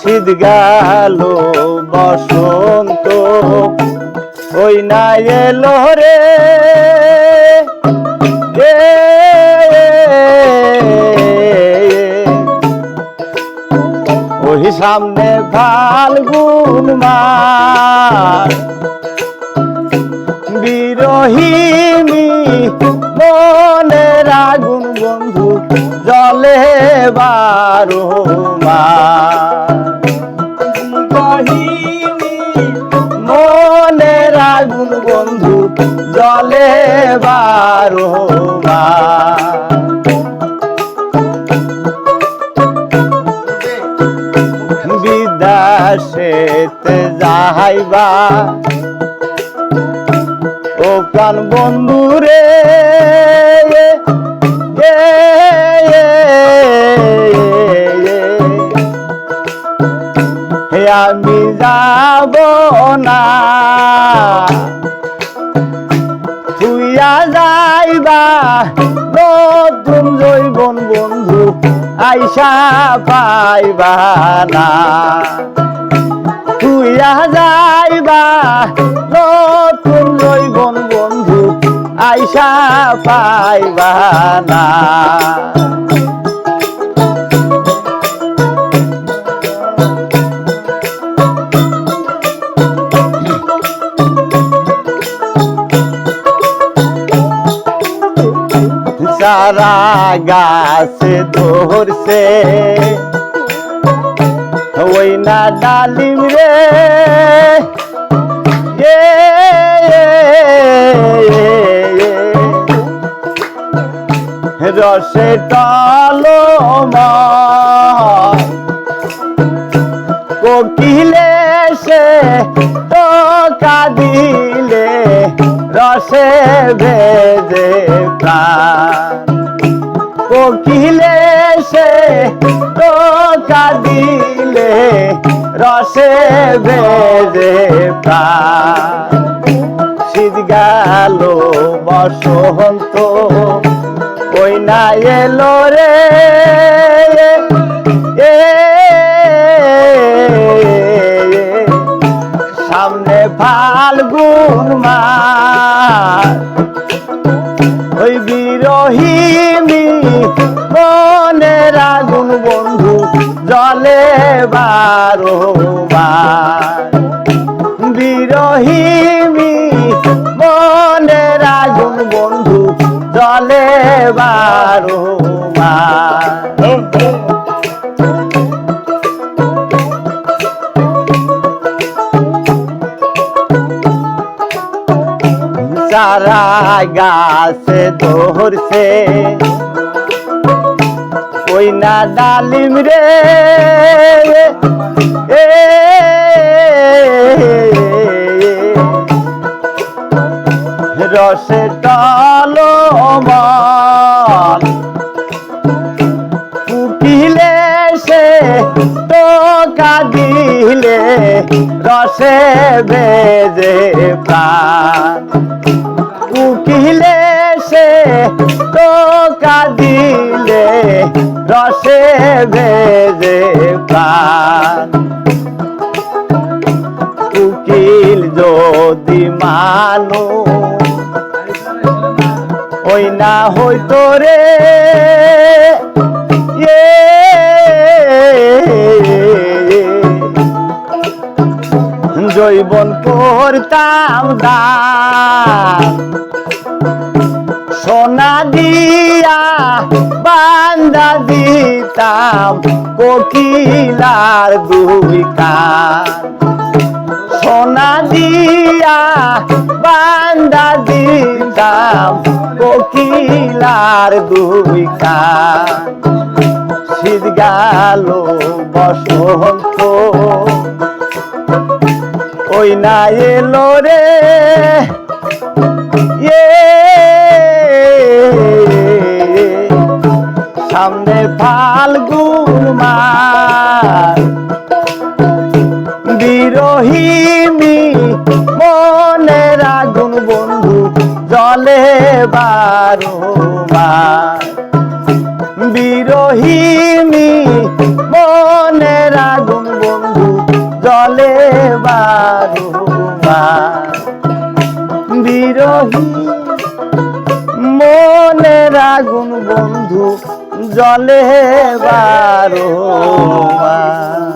শীত গেল, বসন্ত ওই না এলো রে। ওই সামনে ফাল্গুন মাস। বিরহিনী মনের আগুন বন্ধু, জলে বারো মনের বারো বিদাসেতে যাইবা ও প্রাণ বন্ধু রে আমি যাব না। তুইয়া যাইবা নতুন জৈবন বন্ধু, আইসা পাইবা না। তুইয়া যাইবা নতুন জৈবন বন্ধু, আইসা পাইবা না। সারা গাছে ধরছে ওই না ডালিম রে। রসে টলো কোকিলে সে তো কাঁদিলে রসে ভেজে প্রাণ কোকিলে সে টোকা দিলে রসে ভেজে শীত গেল বসন্ত ওই না এলো রে। ওই বিরহিণী মনের আগুন বন্ধু জলে বারো বিরহিণী মনের আগুন বন্ধু জলে বারো। সারা গাছে ধরছে ওই না ডালিম রে রসে তো কাঁদিলে রসে বেজে প্রাণ উকিলে সে তো কাঁদিলে রসে বেজে প্রাণ উকিল যদি মানু, ওই না হইতো রে জৈবন করতাম দান সোনা দিয়া বান্দা দিতাম কোকিলার দুই কান সোনা দিয়া বান্দা দিতাম কোকিলার দুই শীত গেল বসন্ত ওই না এলো রে। সামনে ফাল্গুন মাস। বিরহিনী মনের আগুন বন্ধু, জলে বারো মাস বিরহিনী মনের আগুন বন্ধু বারো মাস বিরহী। মনের রাগুন বন্ধু জলে বারো মাস